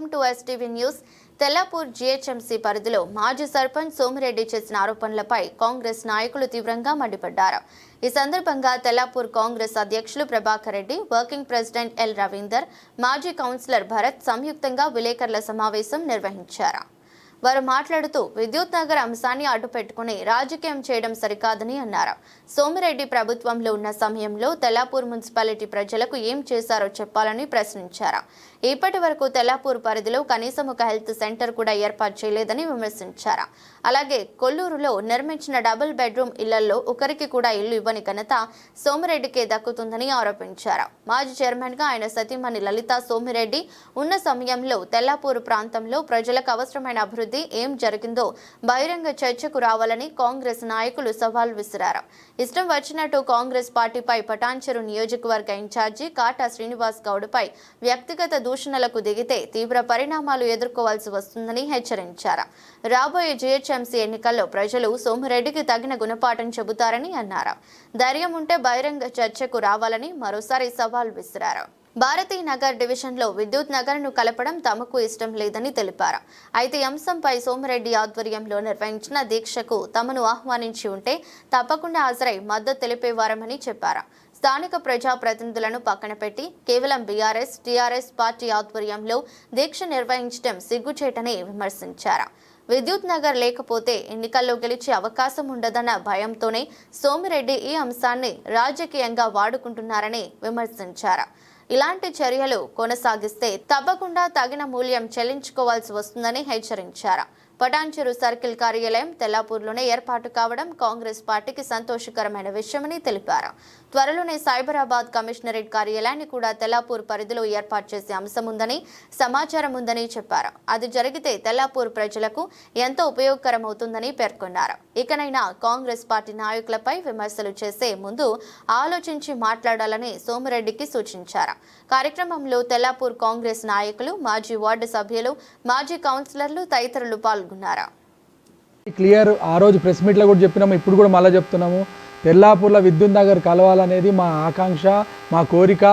Welcome to STV news Tellapur GHMC పరిధిలో మాజీ సర్పంచ్ సోమిరెడ్డి చేసిన ఆరోపణలపై కాంగ్రెస్ నాయకులు తీవ్రంగా మండిపడ్డారు. ఈ సందర్భంగా తెల్లాపూర్ కాంగ్రెస్ అధ్యక్షులు Prabhakar Reddy working president L Ravinder మాజీ కౌన్సిలర్ భరత్ సంయుక్తంగా విలేకరుల సమావేశం నిర్వహించారు. వారు మాట్లాడుతూ విద్యుత్ నగర్ అంశాన్ని అడ్డుపెట్టుకుని రాజకీయం చేయడం సరికాదని అన్నారు. సోమిరెడ్డి ప్రభుత్వంలో ఉన్న సమయంలో తెల్లాపూర్ మున్సిపాలిటీ ప్రజలకు ఏం చేశారో చెప్పాలని ప్రశ్నించారు. ఇప్పటి వరకు తెల్లాపూర్ పరిధిలో కనీసం ఒక హెల్త్ సెంటర్ కూడా ఏర్పాటు చేయలేదని విమర్శించారు. అలాగే కొల్లూరులో నిర్మించిన డబుల్ బెడ్రూమ్ ఇళ్ళలో ఒకరికి కూడా ఇల్లు ఇవ్వని ఘనత సోమిరెడ్డికే దక్కుతుందని ఆరోపించారు. మాజీ చైర్మన్గా ఆయన సతీమణి లలిత సోమిరెడ్డి ఉన్న సమయంలో తెల్లాపూర్ ప్రాంతంలో ప్రజలకు అవసరమైన అభివృద్ధి ఏం జరిగిందో బహిరంగ చర్చకు రావాలని కాంగ్రెస్ నాయకులు సవాల్ విసిరారు. ఇష్టం వచ్చినట్టు కాంగ్రెస్ పార్టీపై పటాన్చెరు నియోజకవర్గ ఇన్ఛార్జి కాటా శ్రీనివాస్ గౌడ్పై వ్యక్తిగత దూషణలకు దిగితే తీవ్ర పరిణామాలు ఎదుర్కోవాల్సి వస్తుందని హెచ్చరించారు. రాబోయే జీహెచ్ఎంసీ ఎన్నికల్లో ప్రజలు సోమిరెడ్డికి తగిన గుణపాఠం చెబుతారని అన్నారు. ధైర్యం ఉంటే బహిరంగ చర్చకు రావాలని మరోసారి సవాల్ విసిరారు. భారతీ నగర్ డివిజన్లో విద్యుత్ నగర్ను కలపడం తమకు ఇష్టం లేదని తెలిపారు. అయితే అంశంపై సోమిరెడ్డి ఆధ్వర్యంలో నిర్వహించిన దీక్షకు తమను ఆహ్వానించి ఉంటే తప్పకుండా హాజరై మద్దతు తెలిపేవారమని చెప్పారు. స్థానిక ప్రజాప్రతినిధులను పక్కన పెట్టి కేవలం బీఆర్ఎస్ టీఆర్ఎస్ పార్టీ ఆధ్వర్యంలో దీక్ష నిర్వహించడం సిగ్గుచేటని విమర్శించారు. విద్యుత్ నగర్ లేకపోతే ఎన్నికల్లో గెలిచే అవకాశం ఉండదన్న భయంతోనే సోమిరెడ్డి ఈ అంశాన్ని రాజకీయంగా వాడుకుంటున్నారని విమర్శించారు. ఇలాంటి చర్యలు కొనసాగిస్తే తప్పకుండా తగిన మూల్యం చెల్లించుకోవాల్సి వస్తుందని హెచ్చరించారు. పటాన్చెరు సర్కిల్ కార్యాలయం తెల్లాపూర్లోనే ఏర్పాటు కావడం కాంగ్రెస్ పార్టీకి సంతోషకరమైన విషయమని తెలిపారు. త్వరలోనే సైబరాబాద్ కమిషనరేట్ కార్యాలయాన్ని కూడా తెల్లాపూర్ పరిధిలో ఏర్పాటు చేసే అంశం ఉందని సమాచారం ఉందని చెప్పారు. అది జరిగితే తెల్లాపూర్ ప్రజలకు ఎంతో ఉపయోగకరమవుతుందని పేర్కొన్నారు. ఇకనైనా కాంగ్రెస్ పార్టీ నాయకులపై విమర్శలు చేసే ముందు ఆలోచించి మాట్లాడాలని సోమిరెడ్డికి సూచించారు. కార్యక్రమంలో తెల్లాపూర్ కాంగ్రెస్ నాయకులు మాజీ వార్డు సభ్యులు మాజీ కౌన్సిలర్లు తదితరులు పాల్గొన్నారు. క్లియర్ ఆ రోజు ప్రెస్ మీట్లో కూడా చెప్పినాము ఇప్పుడు కూడా మళ్ళీ చెప్తున్నాము. తెల్లాపూర్లో విద్యుత్ నగర్ కలవాలనేది మా ఆకాంక్ష మా కోరిక.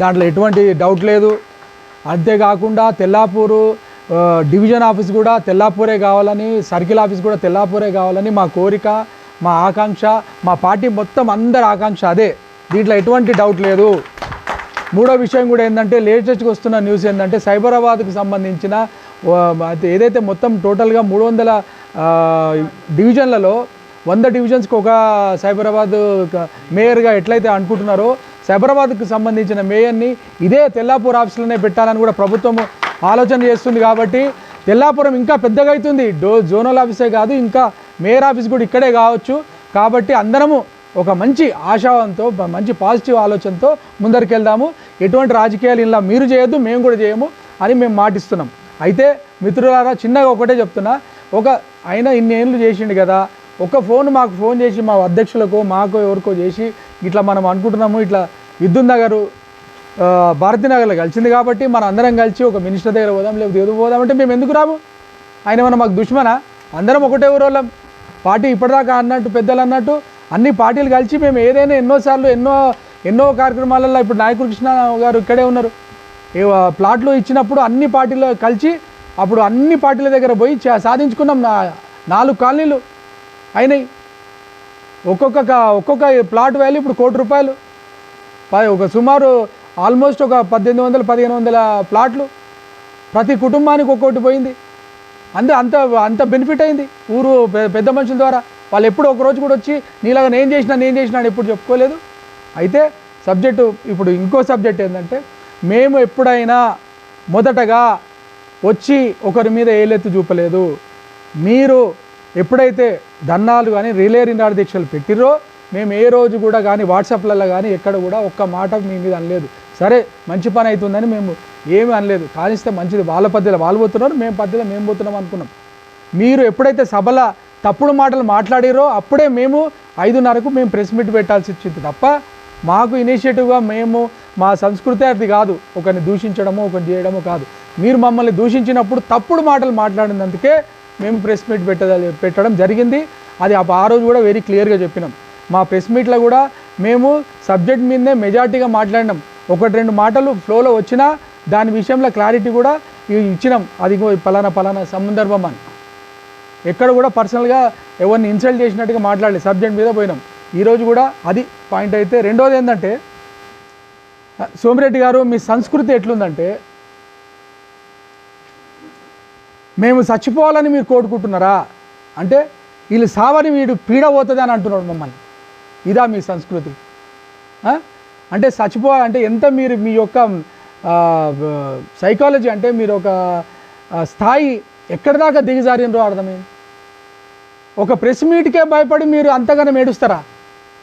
దాంట్లో ఎటువంటి డౌట్ లేదు. అంతేకాకుండా తెల్లాపూరు డివిజన్ ఆఫీస్ కూడా తెల్లాపూరే కావాలని సర్కిల్ ఆఫీస్ కూడా తెల్లాపూరే కావాలని మా కోరిక మా ఆకాంక్ష మా పార్టీ మొత్తం అందరి ఆకాంక్ష అదే. దీంట్లో ఎటువంటి డౌట్ లేదు. మూడో విషయం కూడా ఏంటంటే లేటెస్ట్గా వస్తున్న న్యూస్ ఏంటంటే సైబరాబాద్కు సంబంధించిన ఏదైతే మొత్తం టోటల్గా మూడు వందల డివిజన్లలో వంద డివిజన్స్కి ఒక సైబరాబాద్ మేయర్గా ఎట్లయితే అనుకుంటున్నారో సైబరాబాద్కు సంబంధించిన మేయర్ని ఇదే తెల్లాపూర్ ఆఫీసులోనే పెట్టాలని కూడా ప్రభుత్వం ఆలోచన చేస్తుంది కాబట్టి తెల్లాపురం ఇంకా పెద్దగా అవుతుంది. డో జోనల్ ఆఫీసే కాదు ఇంకా మేయర్ ఆఫీస్ కూడా ఇక్కడే కావచ్చు. కాబట్టి అందరము ఒక మంచి ఆశావంతో మంచి పాజిటివ్ ఆలోచనతో ముందరికెళ్దాము. ఎటువంటి రాజకీయాలు ఇలా మీరు చేయొద్దు మేము కూడా చేయము అని మేము మాటిస్తున్నాం. అయితే మిత్రులారా చిన్నగా ఒకటే చెప్తున్నా. ఒక ఆయన ఇన్ని ఏళ్ళు చేసిండు కదా ఒక ఫోన్ మాకు ఫోన్ చేసి మా అధ్యక్షులకు మాకో ఎవరికో చేసి ఇట్లా మనం అనుకుంటున్నాము ఇట్లా విద్యుత్ నగరు భారతీనగర్లో కలిసింది కాబట్టి మన అందరం కలిసి ఒక మినిస్టర్ దగ్గర పోదాం లేకపోతే ఎదురు పోదాం అంటే మేము ఎందుకు రాము? ఆయన మనం మాకు దుష్మనా? అందరం ఒకటే ఊరోళ్ళం. పార్టీ ఇప్పటిదాకా అన్నట్టు పెద్దలు అన్నట్టు అన్ని పార్టీలు కలిసి మేము ఏదైనా ఎన్నోసార్లు ఎన్నో ఎన్నో కార్యక్రమాలలో ఇప్పుడు నాయకుడు కృష్ణ గారు ఇక్కడే ఉన్నారు. ఏ ప్లాట్లు ఇచ్చినప్పుడు అన్ని పార్టీలు కలిసి అప్పుడు అన్ని పార్టీల దగ్గర పోయి చా- సాధించుకున్నాం నా నాలుగు కాలనీలు. అయినాయి. ఒక్కొక్క ఒక్కొక్క ప్లాట్ వాల్యూ ఇప్పుడు కోటి రూపాయలు. ఒక సుమారు ఆల్మోస్ట్ ఒక పద్దెనిమిది వందల పదిహేను వందల ప్లాట్లు. ప్రతి కుటుంబానికి ఒక్కొక్కటి పోయింది. అంత అంత అంత బెనిఫిట్ అయింది ఊరు పెద్ద మనుషుల ద్వారా. వాళ్ళు ఎప్పుడు ఒక రోజు కూడా వచ్చి నీలాగా నేను చేసినా నేను చేసినా అని ఎప్పుడు చెప్పుకోలేదు. అయితే సబ్జెక్టు ఇప్పుడు ఇంకో సబ్జెక్ట్ ఏంటంటే మేము ఎప్పుడైనా మొదటగా వచ్చి ఒకరి మీద ఏలెత్తు చూపలేదు. మీరు ఎప్పుడైతే దన్నాలు కానీ రిలే రినాడు దీక్షలు పెట్టిరో మేము ఏ రోజు కూడా కానీ వాట్సాప్లలో కానీ ఎక్కడ కూడా ఒక్క మాట మీ మీద అనలేదు. సరే మంచి పని అవుతుందని మేము ఏమీ అనలేదు. కానిస్తే మంచిది. వాళ్ళ పద్ధతిలో వాళ్ళు పోతున్నారు మేము పద్ధతిలో మేము పోతున్నాం అనుకున్నాం. మీరు ఎప్పుడైతే సభల తప్పుడు మాటలు మాట్లాడిరో అప్పుడే మేము ఐదున్నరకు మేము ప్రెస్ మీట్ పెట్టాల్సి వచ్చింది తప్ప మాకు ఇనిషియేటివ్గా మేము మా సంస్కృతి అది కాదు. ఒకరిని దూషించడము ఒకరిని చేయడము కాదు. మీరు మమ్మల్ని దూషించినప్పుడు తప్పుడు మాటలు మాట్లాడినందుకే మేము ప్రెస్ మీట్ పెట్ట పెట్టడం జరిగింది. అది ఆ రోజు కూడా వెరీ క్లియర్గా చెప్పినాం. మా ప్రెస్ మీట్లో కూడా మేము సబ్జెక్ట్ మీదనే మెజార్టీగా మాట్లాడినాం. ఒకటి రెండు మాటలు ఫ్లోలో వచ్చినా దాని విషయంలో క్లారిటీ కూడా ఇచ్చినాం. అది పలానా పలానా సందర్భం అని. ఎక్కడ కూడా పర్సనల్గా ఎవరిని ఇన్సల్ట్ చేసినట్టుగా మాట్లాడలేదు సబ్జెక్ట్ మీద పోయినాం. ఈరోజు కూడా అది పాయింట్ అయితే రెండోది ఏంటంటే సోమిరెడ్డి గారు మీ సంస్కృతి ఎట్లుందంటే మేము చచ్చిపోవాలని మీరు కోరుకుంటున్నారా? అంటే వీళ్ళు సావని వీడు పీడ పోతుంది అని అంటున్నాడు మమ్మల్ని. ఇదా మీ సంస్కృతి. అంటే చచ్చిపోవాలంటే ఎంత మీరు మీ యొక్క సైకాలజీ అంటే మీరు ఒక స్థాయి ఎక్కడి దాకా దిగజారినరో అర్థమైంది. ఒక ప్రెస్ మీట్కే భయపడి మీరు అంతగానం ఏడుస్తారా?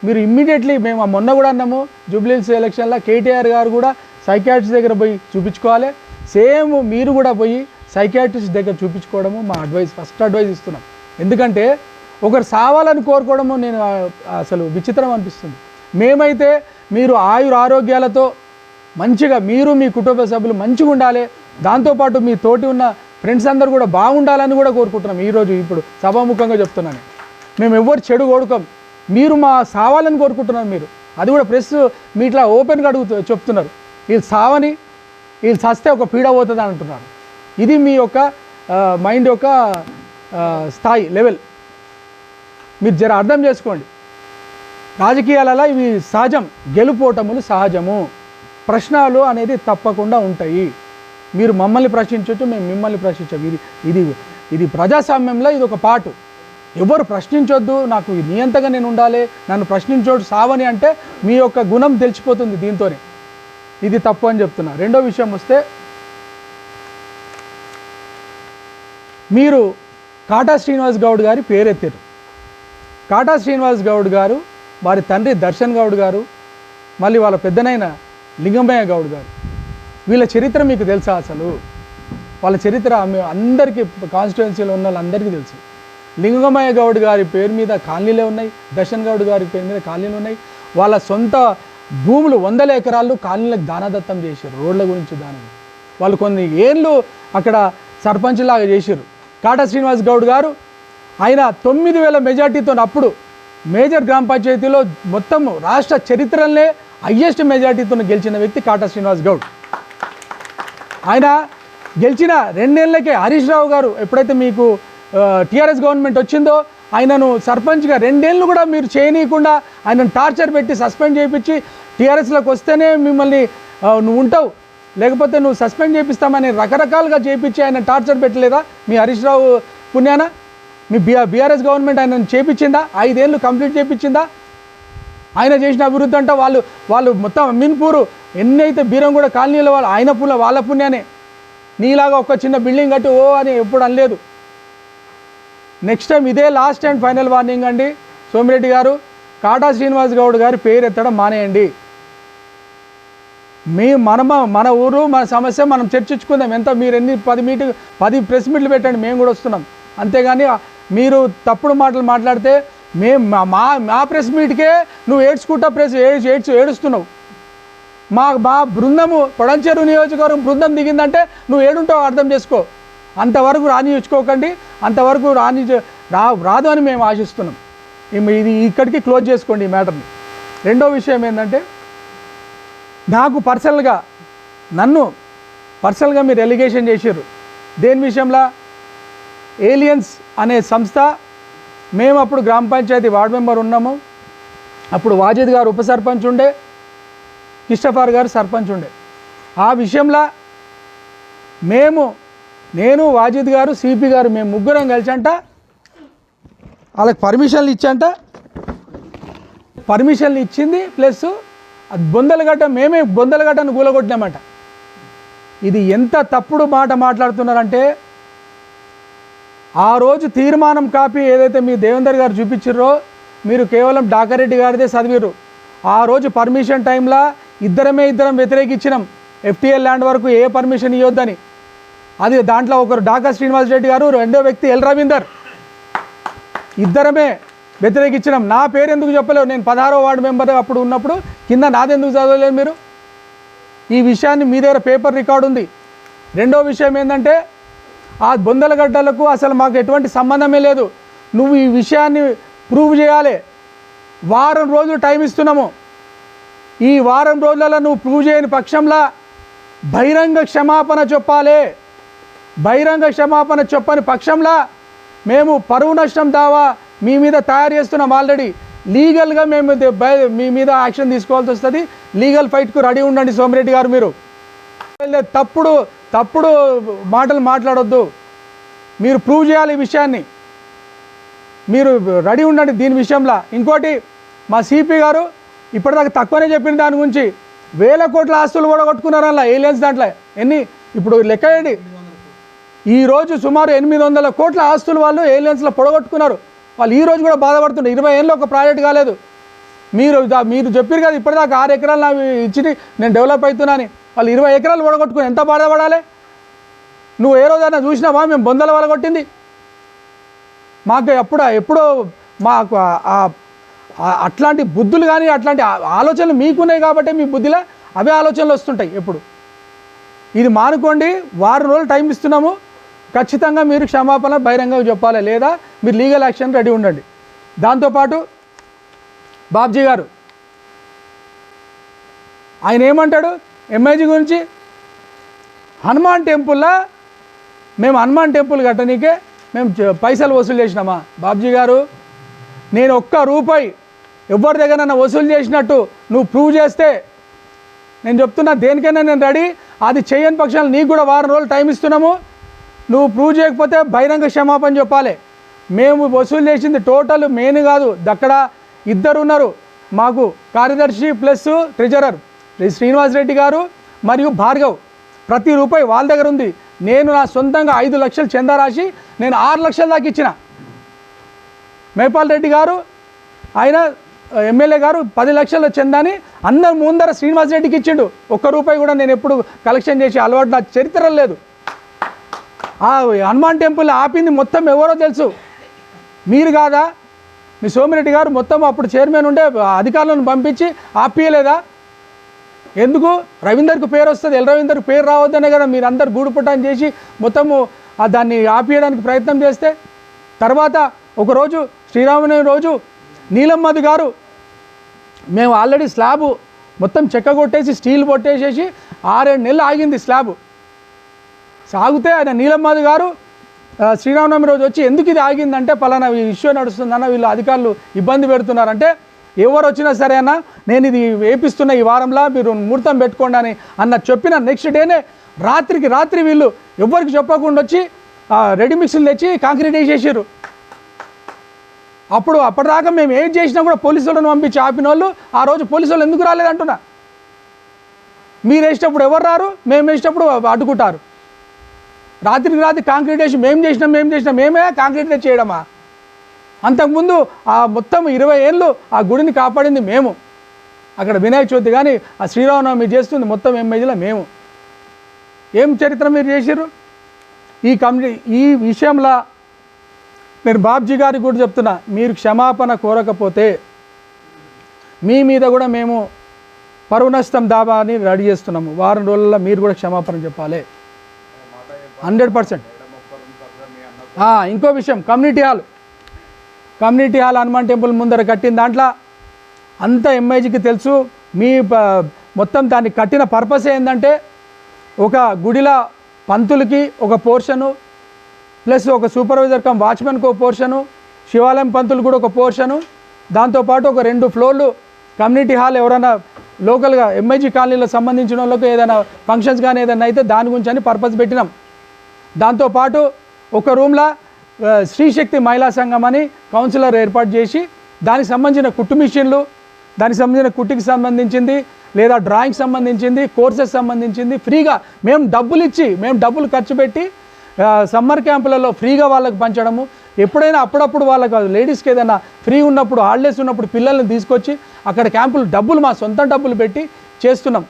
మీరు ఇమ్మీడియట్లీ మేము మొన్న కూడా అన్నాము జూబ్లీస్ ఎలక్షన్లో కేటీఆర్ గారు కూడా సైకాట్రిస్ట్ దగ్గర పోయి చూపించుకోవాలి. సేమ్ మీరు కూడా పోయి సైకాట్రిస్ట్ దగ్గర చూపించుకోవడము మా అడ్వైస్ ఫస్ట్ అడ్వైస్ ఇస్తున్నాం. ఎందుకంటే ఒకరు సావాలని కోరుకోవడము నేను అసలు విచిత్రం అనిపిస్తుంది. మేమైతే మీరు ఆయుర ఆరోగ్యాలతో మంచిగా మీరు మీ కుటుంబ సభ్యులు మంచిగా ఉండాలి దాంతోపాటు మీ తోటి ఉన్న ఫ్రెండ్స్ అందరూ కూడా బాగుండాలని కూడా కోరుకుంటున్నాం ఈరోజు ఇప్పుడు సభాముఖంగా చెప్తున్నాను. మేము ఎవ్వరు చెడు కొడుకోం మీరు మా సావాలని కోరుకుంటున్నారు మీరు. అది కూడా ప్రెస్ మీ ఇట్లా ఓపెన్గా అడుగుతూ చెప్తున్నారు. వీళ్ళు సావని వీళ్ళు చస్తే ఒక పీడ పోతుంది అని అంటున్నారు. ఇది మీ యొక్క మైండ్ యొక్క స్థాయి లెవెల్ మీరు జర అర్థం చేసుకోండి. రాజకీయాలలో ఇవి సహజం గెలుపోటములు సహజము. ప్రశ్నలు అనేది తప్పకుండా ఉంటాయి. మీరు మమ్మల్ని ప్రశ్నించవచ్చు మేము మిమ్మల్ని ప్రశ్నించాం ఇది ఇది ఇది ప్రజాస్వామ్యంలో ఇది ఒక పాటు. ఎవరు ప్రశ్నించొద్దు నాకు నియంతగా నేను ఉండాలి నన్ను ప్రశ్నించోడు సావని అంటే మీ యొక్క గుణం తెలిసిపోతుంది దీంతోనే. ఇది తప్పు అని చెప్తున్నా. రెండో విషయం వస్తే మీరు కాటా శ్రీనివాస్ గౌడ్ గారి పేరెత్తారు కాటా శ్రీనివాస్ గౌడ్ గారు వారి తండ్రి దర్శన్ గౌడ్ గారు మళ్ళీ వాళ్ళ పెద్దనైన లింగమయ్య గౌడ్ గారు. వీళ్ళ చరిత్ర మీకు తెలుసా అసలు? వాళ్ళ చరిత్ర అందరికీ కాన్స్టిట్యున్సీలో ఉన్న వాళ్ళందరికీ తెలుసు. లింగమయ్య గౌడ్ గారి పేరు మీద కాలనీలే ఉన్నాయి దర్శన్ గౌడ్ గారి పేరు మీద కాలనీలు ఉన్నాయి. వాళ్ళ సొంత భూములు వందల ఎకరాలు కాలనీలకు దానదత్తం చేశారు రోడ్ల గురించి దానం వాళ్ళు కొన్ని ఏళ్ళు అక్కడ సర్పంచ్లాగా చేశారు. కాటా శ్రీనివాస్ గౌడ్ గారు ఆయన తొమ్మిది వేల మెజార్టీతో అప్పుడు మేజర్ గ్రామ పంచాయతీలో మొత్తం రాష్ట్ర చరిత్రలనే హయ్యెస్ట్ మెజార్టీతో గెలిచిన వ్యక్తి కాటా శ్రీనివాస్ గౌడ్. ఆయన గెలిచిన రెండేళ్ళకే హరీష్ రావు గారు ఎప్పుడైతే మీకు టీఆర్ఎస్ గవర్నమెంట్ వచ్చిందో ఆయనను సర్పంచ్గా రెండేళ్ళు కూడా మీరు చేయనీయకుండా ఆయనను టార్చర్ పెట్టి సస్పెండ్ చేయించి టీఆర్ఎస్లోకి వస్తేనే మిమ్మల్ని నువ్వు ఉంటావు. లేకపోతే నువ్వు సస్పెండ్ చేపిస్తామని రకరకాలుగా చేపించి ఆయన టార్చర్ పెట్టలేదా? మీ హరీష్ రావు పుణ్యాన? మీ బీఆర్ బీఆర్ఎస్ గవర్నమెంట్ ఆయనను చేపించిందా? ఐదేళ్ళు కంప్లీట్ చేపించిందా? ఆయన చేసిన అభివృద్ధి అంటే వాళ్ళు వాళ్ళు మొత్తం అమీన్పూరు ఎన్నైతే బీరంగూడ కాలనీలో వాళ్ళు ఆయన పుల్ల వాళ్ళ పుణ్యానే. నీలాగా ఒక చిన్న బిల్డింగ్ కట్టి ఓ అని ఎప్పుడు అనలేదు. నెక్స్ట్ టైం ఇదే లాస్ట్ అండ్ ఫైనల్ వార్నింగ్ అండి. సోమిరెడ్డి గారు కాటా శ్రీనివాస్ గౌడ్ గారి పేరు ఎత్తడం మానేయండి. మీ మన మన ఊరు మన సమస్య మనం చర్చించుకుందాం. ఎంత మీరు ఎన్ని పది మీటింగ్ పది ప్రెస్ మీట్లు పెట్టండి మేము కూడా వస్తున్నాం. అంతేగాని మీరు తప్పుడు మాటలు మాట్లాడితే మేము మా- మా మా ప్రెస్ మీట్కే నువ్వు ఏడ్చుకుంటా ప్రెస్ ఏడ్చు ఏడ్చి ఏడుస్తున్నావు. మా మా బృందము పొడంచెరు నియోజకవర్గం బృందం దిగిందంటే నువ్వు ఏడుంటావు అర్థం చేసుకో. అంతవరకు రానిచ్చుకోకండి అంతవరకు రాని రా రాదు అని మేము ఆశిస్తున్నాం. ఇది ఇక్కడికి క్లోజ్ చేసుకోండి ఈ మ్యాటర్ని. రెండో విషయం ఏంటంటే నాకు పర్సనల్గా నన్ను పర్సనల్గా మీరు ఎలిగేషన్ చేశారు. దేని విషయంలో? ఏలియన్స్ అనే సంస్థ మేము అప్పుడు గ్రామ పంచాయతీ వార్డు మెంబర్ ఉన్నాము. అప్పుడు వాజిద్ గారు ఉప సర్పంచ్ ఉండే కిష్టఫార్ గారు సర్పంచ్ ఉండే. ఆ విషయంలో మేము నేను వాజిద్ గారు సిపి గారు మేము ముగ్గురం కలిసి అంట వాళ్ళకి పర్మిషన్లు ఇచ్చంట. పర్మిషన్లు ఇచ్చింది ప్లస్ బొందలగడ్డ మేమే బొందలగడ్డను కూలగొట్టినామట ఇది ఎంత తప్పుడు మాట మాట్లాడుతున్నారంటే ఆ రోజు తీర్మానం కాపీ ఏదైతే మీ దేవేందర్ గారు చూపించారో మీరు కేవలం డాకారెడ్డి గారిదే చదివారు ఆ రోజు పర్మిషన్ టైంలో ఇద్దరమే ఇద్దరం వ్యతిరేకించినాం ఎఫ్టీఎల్ ల్యాండ్ వరకు ఏ పర్మిషన్ ఇవ్వద్దని అది దాంట్లో ఒకరు డాకా శ్రీనివాస్ రెడ్డి గారు రెండో వ్యక్తి ఎల్ రవీందర్. ఇద్దరమే వ్యతిరేకించినాం. నా పేరు ఎందుకు చెప్పలేవు. నేను పదహారో వార్డు మెంబర్ అప్పుడు ఉన్నప్పుడు కింద నాదెందుకు చదవలేదు మీరు? ఈ విషయాన్ని మీ దగ్గర పేపర్ రికార్డు ఉంది. రెండో విషయం ఏంటంటే ఆ బొందలగడ్డలకు అసలు మాకు ఎటువంటి సంబంధమే లేదు. నువ్వు ఈ విషయాన్ని ప్రూవ్ చేయాలి. వారం రోజులు టైం ఇస్తున్నాము. ఈ వారం రోజులలో నువ్వు ప్రూవ్ చేయని పక్షంలో బహిరంగ క్షమాపణ చెప్పాలి. బహిరంగ క్షమాపణ చెప్పని పక్షంలో మేము పరువు నష్టం దావా మీ మీద తయారు చేస్తున్నాం ఆల్రెడీ. లీగల్గా మేము మీ మీద యాక్షన్ తీసుకోవాల్సి వస్తుంది. లీగల్ ఫైట్కు రెడీ ఉండండి సోమిరెడ్డి గారు మీరు. తప్పుడు తప్పుడు మాటలు మాట్లాడొద్దు. మీరు ప్రూవ్ చేయాలి ఈ విషయాన్ని. మీరు రెడీ ఉండండి దీని విషయంలో. ఇంకోటి మా సిపి గారు ఇప్పటిదాకా తక్కువనే చెప్పిన దాని గురించి వేల కోట్ల ఆస్తులు కూడా కొట్టుకున్నారు అలా ఏలియన్స్ దాంట్లో. ఎన్ని? ఇప్పుడు లెక్క ఈరోజు సుమారు ఎనిమిది వందల కోట్ల ఆస్తులు వాళ్ళు ఏలియన్స్లో పొడగొట్టుకున్నారు. వాళ్ళు ఈ రోజు కూడా బాధపడుతుండే. ఇరవై ఏళ్ళు ఒక ప్రాజెక్ట్ కాలేదు. మీరు దా- మీరు చెప్పారు కదా ఇప్పటిదాకా ఆరు ఎకరాలు నాకు ఇచ్చి నేను డెవలప్ అవుతున్నాను వాళ్ళు ఇరవై ఎకరాలు పొడగొట్టుకుని ఎంత బాధపడాలి? నువ్వు ఏ రోజైనా చూసినావా? మేము బొందల వల్ల కొట్టింది మాకు ఎప్పుడు ఎప్పుడో మాకు అట్లాంటి బుద్ధులు కానీ అట్లాంటి ఆ- ఆలోచనలు మీకున్నాయి కాబట్టి మీ బుద్ధిలో అవే ఆలోచనలు వస్తుంటాయి ఎప్పుడు. ఇది మానుకోండి వారం రోజులు టైం ఇస్తున్నాము. ఖచ్చితంగా మీరు క్షమాపణ బహిరంగంగా చెప్పాలి లేదా మీరు లీగల్ యాక్షన్ రెడీ ఉండండి. దాంతోపాటు బాబ్జీ గారు ఆయన ఏమంటాడు? ఎంఐజీ గురించి హనుమాన్ టెంపుల్లో మేము హనుమాన్ టెంపుల్ కట్టనీకే మేము పైసలు వసూలు చేసినామా? బాబ్జీ గారు నేను ఒక్క రూపాయి ఎవరి దగ్గర నన్ను వసూలు చేసినట్టు నువ్వు ప్రూవ్ చేస్తే నేను చెప్తున్నా దేనికైనా నేను రెడీ. అది చేయని పక్షాలు నీకు కూడా వారం రోజులు టైం ఇస్తున్నాము. నువ్వు ప్రూవ్ చేయకపోతే బహిరంగ క్షమాపణ చెప్పాలి. మేము వసూలు చేసింది టోటల్ మెయిన్ కాదు అక్కడ ఇద్దరు ఉన్నారు మాకు కార్యదర్శి ప్లస్ ట్రెజరర్ శ్రీనివాస్ రెడ్డి గారు మరియు భార్గవ్. ప్రతి రూపాయి వాళ్ళ దగ్గర ఉంది. నేను నా సొంతంగా ఐదు లక్షలు చందా రాసి నేను ఆరు లక్షల దాకా ఇచ్చిన. మేపాల్ రెడ్డి గారు ఆయన ఎమ్మెల్యే గారు పది లక్షల చందాని అందరి ముందర శ్రీనివాస్ రెడ్డికి ఇచ్చిండు. ఒక్క రూపాయి కూడా నేను ఎప్పుడు కలెక్షన్ చేసి అలవాటు నా చరిత్ర లేదు. ఆ హనుమాన్ టెంపుల్ ఆపింది మొత్తం ఎవరో తెలుసు. మీరు కాదా? మీ సోమిరెడ్డి గారు మొత్తం అప్పుడు చైర్మన్ ఉండే అధికారులను పంపించి ఆపియలేదా? ఎందుకు? రవీందర్కు పేరు వస్తుంది. ఎల్ రవీందర్కు పేరు రావద్దనే కదా మీరు అందరు గూడుపుటాన్ని చేసి మొత్తము దాన్ని ఆపేయడానికి ప్రయత్నం చేస్తే. తర్వాత ఒకరోజు శ్రీరామనవమి రోజు నీలమ్మది గారు మేము ఆల్రెడీ స్లాబు మొత్తం చెక్క కొట్టేసి స్టీల్ కొట్టేసేసి ఆరేడు నెలలు ఆగింది స్లాబు. సాగితే ఆయన నీలమ్మది గారు శ్రీరామనవమి రోజు వచ్చి ఎందుకు ఇది ఆగిందంటే పలానా ఈ ఇష్యూ నడుస్తుందన్న వీళ్ళు అధికారులు ఇబ్బంది పెడుతున్నారంటే ఎవరు వచ్చినా సరే నేను ఇది వేపిస్తున్న ఈ వారంలో మీరు ముహూర్తం పెట్టుకోండి అని అన్న చెప్పిన నెక్స్ట్ డేనే రాత్రికి రాత్రి వీళ్ళు ఎవరికి చెప్పకుండా వచ్చి రెడీ మిక్స్లు తెచ్చి కాంక్రీట్ వేసేసారు అప్పుడు అప్పటిదాకా మేము ఏం చేసినా కూడా పోలీసు వాళ్ళని పంపించి ఆపిన వాళ్ళు ఆ రోజు పోలీసు వాళ్ళు ఎందుకు రాలేదంటున్నా? మీరు వేసేటప్పుడు ఎవరు రారు? మేము వేసేటప్పుడు అడ్డుకుంటారు. రాత్రికి రాత్రి కాంక్రీట్ వేసి మేము చేసినాం మేము చేసినాం మేమే కాంక్రీట్ చేయడమా? అంతకుముందు ఆ మొత్తం ఇరవై ఏళ్ళు ఆ గుడిని కాపాడింది మేము. అక్కడ వినాయక చవితి కానీ ఆ శ్రీరామనవమి చేస్తుంది మొత్తం ఎంఐజీలో మేము. ఏం చరిత్ర మీరు చేశారు ఈ కమిటీ ఈ విషయంలో నేను బాబ్జీ గారికి కూడా చెప్తున్నా. మీరు క్షమాపణ కోరకపోతే మీ మీద కూడా మేము పరువు నష్టం దాబా అని రెడీ చేస్తున్నాము. వారం రోజుల్లో మీరు కూడా క్షమాపణ చెప్పాలి. Hundred percent. ఇంకో విషయం community hall. Community hall Hanuman temple ముందర కట్టిన దాంట్లో అంత ఎంఐజీకి తెలుసు. మీ ప- మొత్తం దాన్ని కట్టిన పర్పస్ ఏంటంటే ఒక గుడిల పంతులకి ఒక పోర్షను ప్లస్ ఒక సూపర్వైజర్ కమ్ వాచ్మెన్కి ఒక పోర్షను శివాలయం పంతులు కూడా ఒక పోర్షను దాంతోపాటు ఒక రెండు ఫ్లోర్లు కమ్యూనిటీ హాల్ ఎవరైనా లోకల్గా ఎంఐజీ కాలనీలో సంబంధించిన వాళ్ళకు ఏదైనా ఫంక్షన్స్ కానీ ఏదైనా అయితే దాని గురించి అని పర్పస్ పెట్టినాం. దాంతోపాటు ఒక రూమ్లో స్త్రీశక్తి మహిళా సంఘం అని కౌన్సిలర్ ఏర్పాటు చేసి దానికి సంబంధించిన కుట్టు మిషన్లు దానికి సంబంధించిన కుట్టుకి సంబంధించింది లేదా డ్రాయింగ్ సంబంధించింది కోర్సెస్ సంబంధించింది ఫ్రీగా మేము డబ్బులు ఇచ్చి మేము డబ్బులు ఖర్చు పెట్టి సమ్మర్ క్యాంపులలో ఫ్రీగా వాళ్ళకి పంచడము. ఎప్పుడైనా అప్పుడప్పుడు వాళ్ళకి లేడీస్కి ఏదైనా ఫ్రీ ఉన్నప్పుడు హాలిడేస్ ఉన్నప్పుడు పిల్లల్ని తీసుకొచ్చి అక్కడ క్యాంపులు డబ్బులు మా సొంత డబ్బులు పెట్టి చేస్తున్నాం.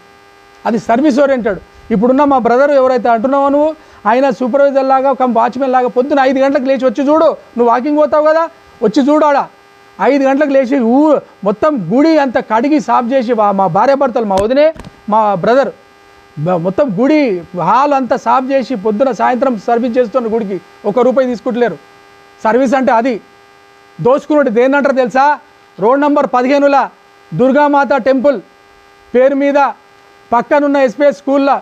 అది సర్వీస్ ఓరియంటెడ్. ఇప్పుడున్న మా బ్రదర్ ఎవరైతే అంటున్నావో నువ్వు ఆయన సూపర్వైజర్ లాగా ఒక వాచ్మెన్ లాగా పొద్దున ఐదు గంటలకు లేచి వచ్చి చూడు. నువ్వు వాకింగ్ పోతావు కదా? వచ్చి చూడు ఆడ. ఐదు గంటలకు లేచి ఊ మొత్తం గుడి అంత కడిగి సాఫ్ చేసి మా భార్య భర్తలు మా వదినే మా బ్రదర్ మొత్తం గుడి హాల్ అంతా సాఫ్ చేసి పొద్దున సాయంత్రం సర్వీస్ చేస్తున్న గుడికి ఒక రూపాయి తీసుకుంటలేరు. సర్వీస్ అంటే అది. దోచుకున్నట్టు దేన్నంటారు తెలుసా? రోడ్ నంబర్ పదిహేనుల దుర్గామాత టెంపుల్ పేరు మీద పక్కనున్న ఎస్పీఎస్ స్కూల్లో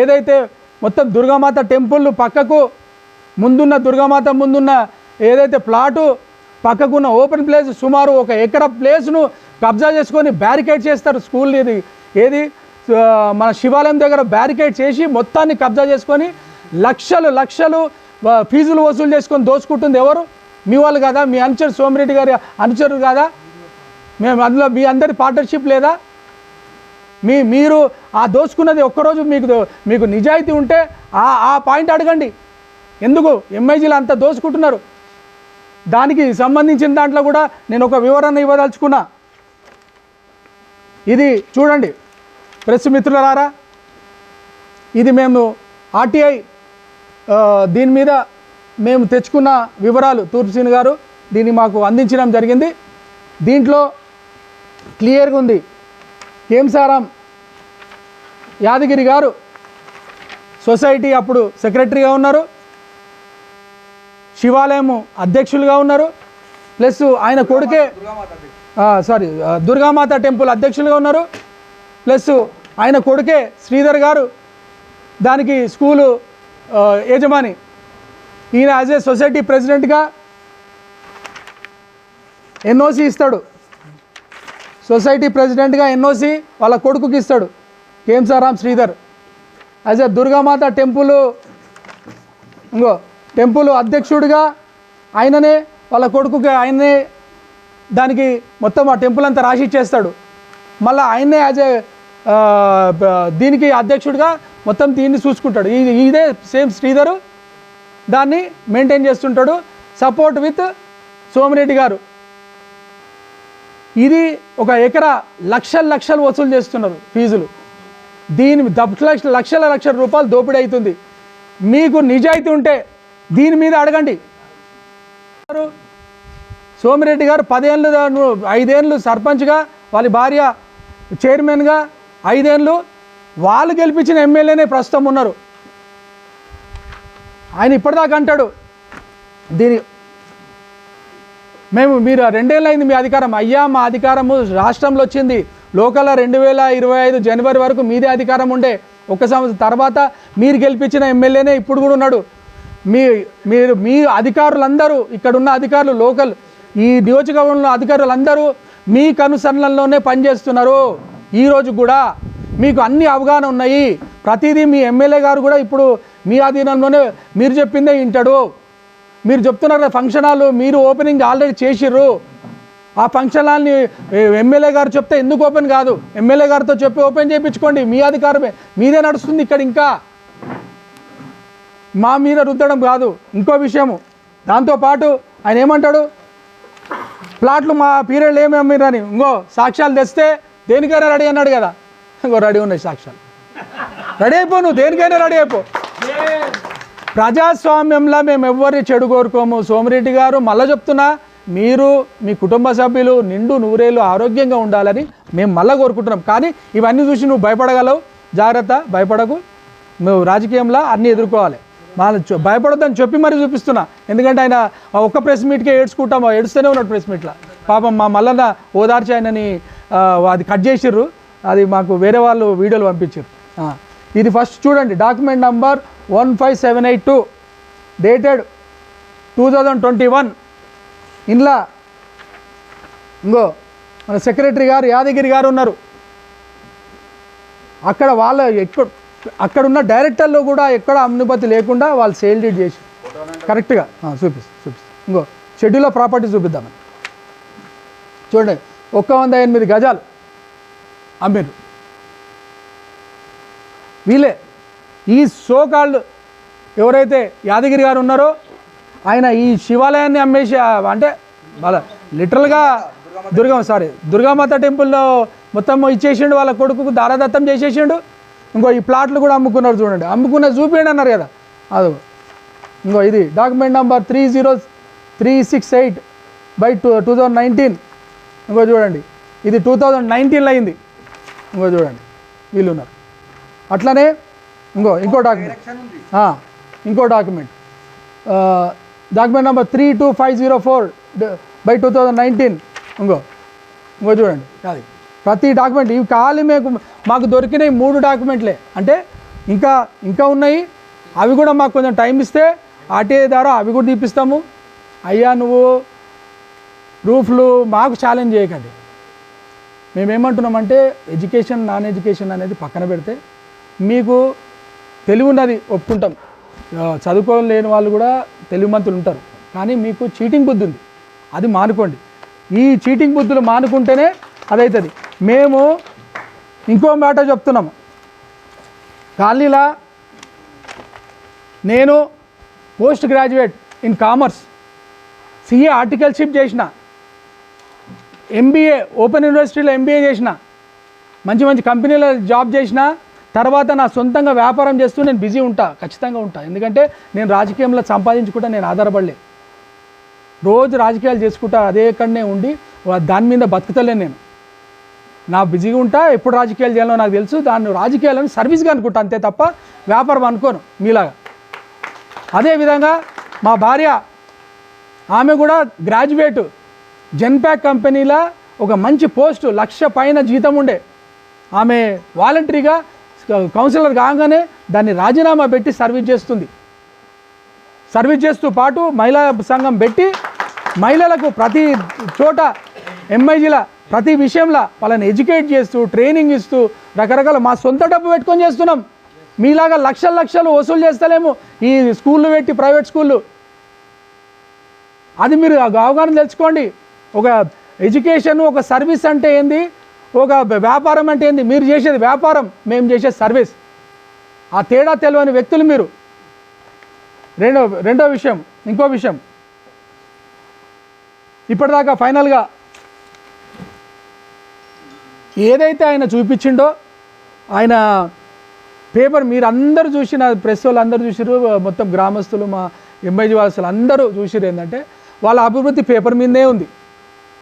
ఏదైతే మొత్తం దుర్గామాత టెంపుల్ పక్కకు ముందున్న దుర్గామాత ముందున్న ఏదైతే ప్లాటు పక్కకున్న ఓపెన్ ప్లేస్ సుమారు ఒక ఎకర ప్లేస్ను కబ్జా చేసుకొని బ్యారికేడ్ చేస్తారు స్కూల్ ఇది. ఏది? మన శివాలయం దగ్గర బ్యారికేడ్ చేసి మొత్తాన్ని కబ్జా చేసుకొని లక్షలు లక్షలు ఫీజులు వసూలు చేసుకొని దోచుకుంటుంది ఎవరు? మీ వాళ్ళు కదా? మీ అనుచరు సోమిరెడ్డి గారి అనుచరులు కదా? మేము అందులో మీ అందరి పార్ట్నర్షిప్ లేదా? మీ మీరు ఆ దోచుకున్నది ఒక్కరోజు మీకు మీకు నిజాయితీ ఉంటే ఆ ఆ పాయింట్ అడగండి. ఎందుకు ఎంఐజీలు అంత దోచుకుంటున్నారు? దానికి సంబంధించిన దాంట్లో కూడా నేను ఒక వివరణ ఇవ్వదలుచుకున్నా. ఇది చూడండి. ప్రెస్ మిత్రులారా ఇది మేము ఆర్టీఐ దీని మీద మేము తెచ్చుకున్న వివరాలు. తూర్పుసీని గారు దీన్ని మాకు అందించడం జరిగింది. దీంట్లో క్లియర్గా ఉంది. కేంసారాం యాదగిరి గారు సొసైటీ అప్పుడు సెక్రటరీగా ఉన్నారు. శివాలయం అధ్యక్షులుగా ఉన్నారు. ప్లస్ ఆయన కొడుకే సారీ దుర్గామాత టెంపుల్ అధ్యక్షులుగా ఉన్నారు. ప్లస్ ఆయన కొడుకే శ్రీధర్ గారు దానికి స్కూలు యజమాని. ఈయన యాజ్ ఏ సొసైటీ ప్రెసిడెంట్గా ఎన్ఓసి ఇస్తాడు. సొసైటీ ప్రెసిడెంట్గా ఎన్ఓసి వాళ్ళ కొడుకుకి ఇస్తాడు Kemsaram Sridhar. As a Durgamata temple ఇంకో టెంపుల్ అధ్యక్షుడిగా ఆయననే వాళ్ళ కొడుకుకి ఆయననే దానికి మొత్తం ఆ టెంపుల్ అంతా రాసి ఇచ్చేస్తాడు. మళ్ళీ ఆయనే యాజ్ ఏ దీనికి అధ్యక్షుడిగా మొత్తం దీన్ని చూసుకుంటాడు. ఇది ఇదే సేమ్ శ్రీధరు దాన్ని మెయింటైన్ చేస్తుంటాడు. సపోర్ట్ విత్ సోమిరెడ్డి గారు. ఇది ఒక ఎకరా లక్షల లక్షలు వసూలు చేస్తున్నారు ఫీజులు. దీని దక్ష లక్ష లక్షల లక్షల రూపాయలు దోపిడీ అవుతుంది. మీకు నిజాయితీ ఉంటే దీని మీద అడగండి. సోమిరెడ్డి గారు పదేళ్ళు ఐదేళ్ళు సర్పంచ్గా వాళ్ళ భార్య చైర్మన్గా ఐదేళ్ళు వాళ్ళు గెలిపించిన ఎమ్మెల్యేనే ప్రస్తుతం ఉన్నారు. ఆయన ఇప్పటిదాకా అంటాడు దీని మేము మీరు రెండేళ్ళు అయింది మీ అధికారం. అయ్యా మా అధికారము రాష్ట్రంలో వచ్చింది. లోకల్ రెండు వేల ఇరవై ఐదు జనవరి వరకు మీదే అధికారం ఉండే. ఒక సంవత్సరం తర్వాత మీరు గెలిపించిన ఎమ్మెల్యేనే ఇప్పుడు కూడా ఉన్నాడు. మీ మీరు మీ అధికారులందరూ ఇక్కడ ఉన్న అధికారులు లోకల్ ఈ నియోజకవర్గంలో అధికారులందరూ మీ కనుసరణలోనే పనిచేస్తున్నారు. ఈరోజు కూడా మీకు అన్ని అవగాహన ఉన్నాయి. ప్రతిదీ మీ ఎమ్మెల్యే గారు కూడా ఇప్పుడు మీ అధీనంలోనే మీరు చెప్పిందే వింటాడు. మీరు చెప్తున్నారు కదా ఫంక్షన్ హాల్ మీరు ఓపెనింగ్ ఆల్రెడీ చేసిర్రు. ఆ ఫంక్షన్ హాల్ని ఎమ్మెల్యే గారు చెప్తే ఎందుకు ఓపెన్ కాదు? ఎమ్మెల్యే గారితో చెప్పి ఓపెన్ చేయించుకోండి. మీ అధికారమే. మీదే నడుస్తుంది ఇక్కడ ఇంకా. మా మీద రుద్దడం కాదు. ఇంకో విషయము. దాంతోపాటు ఆయన ఏమంటాడు? ప్లాట్లు మా పీరియడ్ ఏమి అమ్మిరని. ఇంకో సాక్ష్యాలు తెస్తే దేనికైనా రెడీ అన్నాడు కదా. ఇంకో రెడీ ఉన్నాయి సాక్ష్యాలు. రెడీ అయిపో నువ్వు. దేనికైనా రెడీ అయిపో. ప్రజాస్వామ్యంలో మేము ఎవ్వరిని చెడు కోరుకోము. సోమిరెడ్డి గారు మళ్ళీ చెప్తున్నా మీరు మీ కుటుంబ సభ్యులు నిండు నూరేళ్ళు ఆరోగ్యంగా ఉండాలని మేము మళ్ళీ కోరుకుంటున్నాం. కానీ ఇవన్నీ చూసి నువ్వు భయపడగలవు. జాగ్రత్త భయపడకు. నువ్వు రాజకీయంలో అన్నీ ఎదుర్కోవాలి. మా భయపడొద్దని చెప్పి మరీ చూపిస్తున్నా. ఎందుకంటే ఆయన ఒక్క ప్రెస్ మీట్కే ఏడ్చుకుంటాం ఏడుస్తూనే ఉన్నాడు ప్రెస్ మీట్లో. పాపం మా మల్లన్న ఓదార్చి ఆయనని అది కట్ చేసిర్రు. అది మాకు వేరే వాళ్ళు వీడియోలు పంపించారు ఇది ఫస్ట్ చూడండి document number one five seven eight two dated two thousand twenty one ఇంట్లో ఇంకో మన సెక్రటరీ గారు యాదగిరి గారు ఉన్నారు. అక్కడ వాళ్ళ ఎక్కడ అక్కడ ఉన్న డైరెక్టర్లు కూడా ఎక్కడ అనుమతి లేకుండా వాళ్ళు సేల్ డీడ్ చేసి కరెక్ట్గా చూపిస్తా చూపిస్తా. ఇంకో షెడ్యూల్ ఆఫ్ ప్రాపర్టీ చూపిద్దామని చూడండి ఒక్క వంద ఎనిమిది గజాలు అమ్మిరు వీళ్ళే. ఈ సోకాళ్ళు ఎవరైతే యాదగిరి గారు ఉన్నారో ఆయన ఈ శివాలయాన్ని అమ్మేసి అంటే వాళ్ళ లిటరల్గా దుర్గమ్మ సారీ దుర్గామాత టెంపుల్లో మొత్తం ఇచ్చేసిండు వాళ్ళ కొడుకుకు దారాదత్తం చేసేసిండు. ఇంకో ఈ ప్లాట్లు కూడా అమ్ముకున్నారు చూడండి. అమ్ముకున్న చూపించండి అన్నారు కదా. అది. ఇంకో ఇది document number three zero three six eight by two two thousand nineteen. ఇంకో చూడండి. ఇది టూ థౌజండ్ నైన్టీన్లో అయింది. ఇంకో చూడండి. వీళ్ళు ఉన్నారు. అట్లనే ఇంకో ఇంకో డాక్యుమెంట్ ఇంకో document document number three two five zero four by two thousand nineteen ఇంకో ఇంకో చూడండి. అది. ప్రతి డాక్యుమెంట్ ఇవి ఖాళీ మీకు మాకు దొరికినాయి మూడు డాక్యుమెంట్లే అంటే ఇంకా ఇంకా ఉన్నాయి. అవి కూడా మాకు కొంచెం టైం ఇస్తే ఆర్టీఐ ద్వారా అవి కూడా తీపిస్తాము. అయ్యా నువ్వు ప్రూఫ్లు మాకు ఛాలెంజ్ చేయకండి. మేమేమంటున్నామంటే ఎడ్యుకేషన్ నాన్ ఎడ్యుకేషన్ అనేది పక్కన పెడితే మీకు తెలివి ఉన్నది ఒప్పుకుంటాం. చదువుకోవడం చదువుకోలేని వాళ్ళు కూడా తెలివిమంతులు ఉంటారు. కానీ మీకు చీటింగ్ బుద్ధి ఉంది. అది మానుకోండి. ఈ చీటింగ్ బుద్ధులు మానుకుంటేనే అదవుతుంది మేము ఇంకో మాట చెప్తున్నాము. కాలనీలా నేను post graduate in commerce. CA articleship చేసిన. ఎంబీఏ ఓపెన్ యూనివర్సిటీలో ఎంబీఏ చేసిన. మంచి మంచి కంపెనీలో జాబ్ చేసిన. తర్వాత నా సొంతంగా వ్యాపారం చేస్తూ నేను బిజీ ఉంటా ఖచ్చితంగా ఉంటా. ఎందుకంటే నేను రాజకీయంలో సంపాదించుకుంటా నేను ఆధారపడలే. రోజు రాజకీయాలు చేసుకుంటా అదే ఎక్కడనే ఉండి దాని మీద బతుకుతలే నేను. నా బిజీగా ఉంటా ఎప్పుడు రాజకీయాలు చేయాలో నాకు తెలుసు దాన్ని రాజకీయాలను సర్వీస్గా అనుకుంటా అంతే తప్ప వ్యాపారం అనుకోను మీలాగా. అదేవిధంగా మా భార్య ఆమె కూడా గ్రాడ్యుయేట్ జెన్ప్యాక్ కంపెనీలో ఒక మంచి పోస్టు లక్ష పైన జీతం ఉండే. ఆమె వాలంటరీగా కౌన్సిలర్ కాగానే దాన్ని రాజీనామా పెట్టి సర్వీస్ చేస్తుంది. సర్వీస్ చేస్తూ పాటు మహిళా సంఘం పెట్టి మహిళలకు ప్రతి చోట ఎంఐజీల ప్రతి విషయంలో వాళ్ళని ఎడ్యుకేట్ చేస్తూ ట్రైనింగ్ ఇస్తూ రకరకాల మా సొంత డబ్బు పెట్టుకొని చేస్తున్నాం. మీలాగా లక్షల లక్షలు వసూలు చేస్తలేము ఈ స్కూళ్ళు పెట్టి ప్రైవేట్ స్కూళ్ళు. అది మీరు అవగాహన తెలుసుకోండి ఒక ఎడ్యుకేషన్ ఒక సర్వీస్ అంటే ఏంది? ఒక వ్యాపారం అంటే ఏంది? మీరు చేసేది వ్యాపారం మేము చేసేది సర్వీస్. ఆ తేడా తెలియని వ్యక్తులు మీరు. రెండో రెండో విషయం ఇంకో విషయం. ఇప్పటిదాకా ఫైనల్గా ఏదైతే ఆయన చూపించిండో ఆయన పేపర్ మీరు అందరూ చూసిన ప్రెస్ వాళ్ళు అందరూ చూసిరు మొత్తం గ్రామస్తులు మా ఎంఐజీ వాసులు అందరూ చూసిరు ఏంటంటే వాళ్ళ అభివృద్ధి పేపర్ మీదే ఉంది.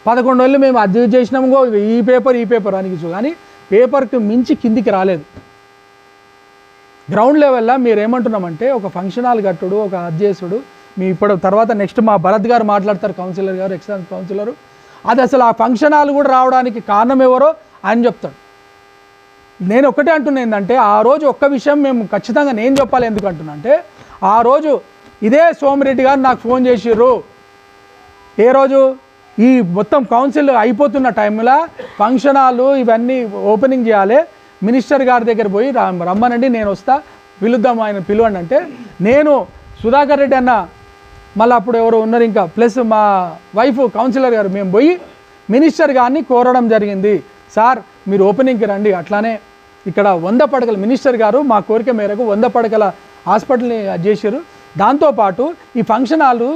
పదకొండు రోజులు మేము అది చేసినాము ఈ పేపర్ ఈ పేపర్ అని కానీ పేపర్కి మించి కిందికి రాలేదు. గ్రౌండ్ లెవెల్లో మీరు ఏమంటున్నామంటే ఒక ఫంక్షన్ హాల్ కట్టుడు ఒక అధ్యక్షుడు మీ ఇప్పుడు తర్వాత నెక్స్ట్ మా భరత్ గారు మాట్లాడతారు కౌన్సిలర్ గారు ఎక్సలెన్స్ కౌన్సిలరు. అది అసలు ఆ ఫంక్షన్ హాల్ కూడా రావడానికి కారణం ఎవరో ఆయన చెప్తాడు. నేను ఒకటే అంటున్నా ఏంటంటే ఆ రోజు ఒక్క విషయం మేము ఖచ్చితంగా నేను చెప్పాలి ఎందుకు అంటున్నా అంటే ఆ రోజు ఇదే సోమిరెడ్డి గారు నాకు ఫోన్ చేసిర్రు. ఏ రోజు? ఈ మొత్తం కౌన్సిల్ అయిపోతున్న టైంలో ఫంక్షన్ హాలు ఇవన్నీ ఓపెనింగ్ చేయాలి. మినిస్టర్ గారి దగ్గర పోయి రమ్మనండి నేను వస్తా. పిలుద్దాం ఆయన పిలవండి అంటే నేను సుధాకర్ రెడ్డి అన్న మళ్ళీ అప్పుడు ఎవరు ఉన్నారు ఇంకా ప్లస్ మా వైఫ్ కౌన్సిలర్ గారు మేము పోయి మినిస్టర్ గారిని కోరడం జరిగింది. సార్ మీరు ఓపెనింగ్కి రండి అట్లానే ఇక్కడ వంద పడకల మినిస్టర్ గారు మా కోరిక మేరకు వంద పడకల హాస్పిటల్ని అది చేశారు. దాంతోపాటు ఈ function hall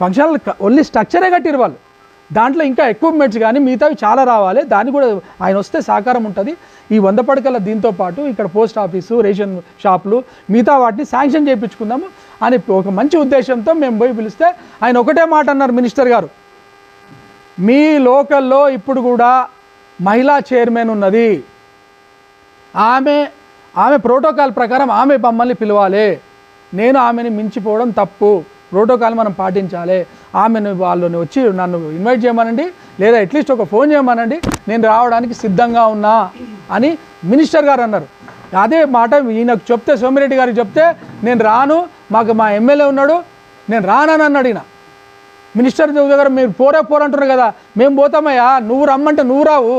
function hall only స్ట్రక్చరే కట్టిరు వాళ్ళు. దాంట్లో ఇంకా ఎక్విప్మెంట్స్ కానీ మిగతావి చాలా రావాలి. దాన్ని కూడా ఆయన వస్తే సహకారం ఉంటుంది. ఈ వంద పడకల దీంతో పాటు ఇక్కడ పోస్ట్ ఆఫీసు రేషన్ షాపులు మిగతా వాటిని శాంక్షన్ చేయించుకుందాము అని ఒక మంచి ఉద్దేశంతో మేము పోయి పిలిస్తే ఆయన ఒకటే మాట అన్నారు మినిస్టర్ గారు. మీ లోకల్లో ఇప్పుడు కూడా మహిళా చైర్మన్ ఉన్నది. ఆమె ఆమె ప్రోటోకాల్ ప్రకారం ఆమె మమ్మల్ని పిలవాలి. నేను ఆమెని మించిపోవడం తప్పు. ప్రోటోకాల్ మనం పాటించాలి. ఆమెను వాళ్ళని వచ్చి నన్ను ఇన్వైట్ చేయమనండి. లేదా అట్లీస్ట్ ఒక ఫోన్ చేయమనండి. నేను రావడానికి సిద్ధంగా ఉన్నా అని మినిస్టర్ గారు అన్నారు. అదే మాట ఈయనకు చెప్తే సోమిరెడ్డి గారికి చెప్తే నేను రాను మాకు మా ఎమ్మెల్యే ఉన్నాడు నేను రానని అన్నాడు ఈయన. మినిస్టర్ దగ్గర మీరు పోరే పోరంటున్నారు కదా. మేము పోతామయ్యా నువ్వు రమ్మంటే నువ్వు రావు.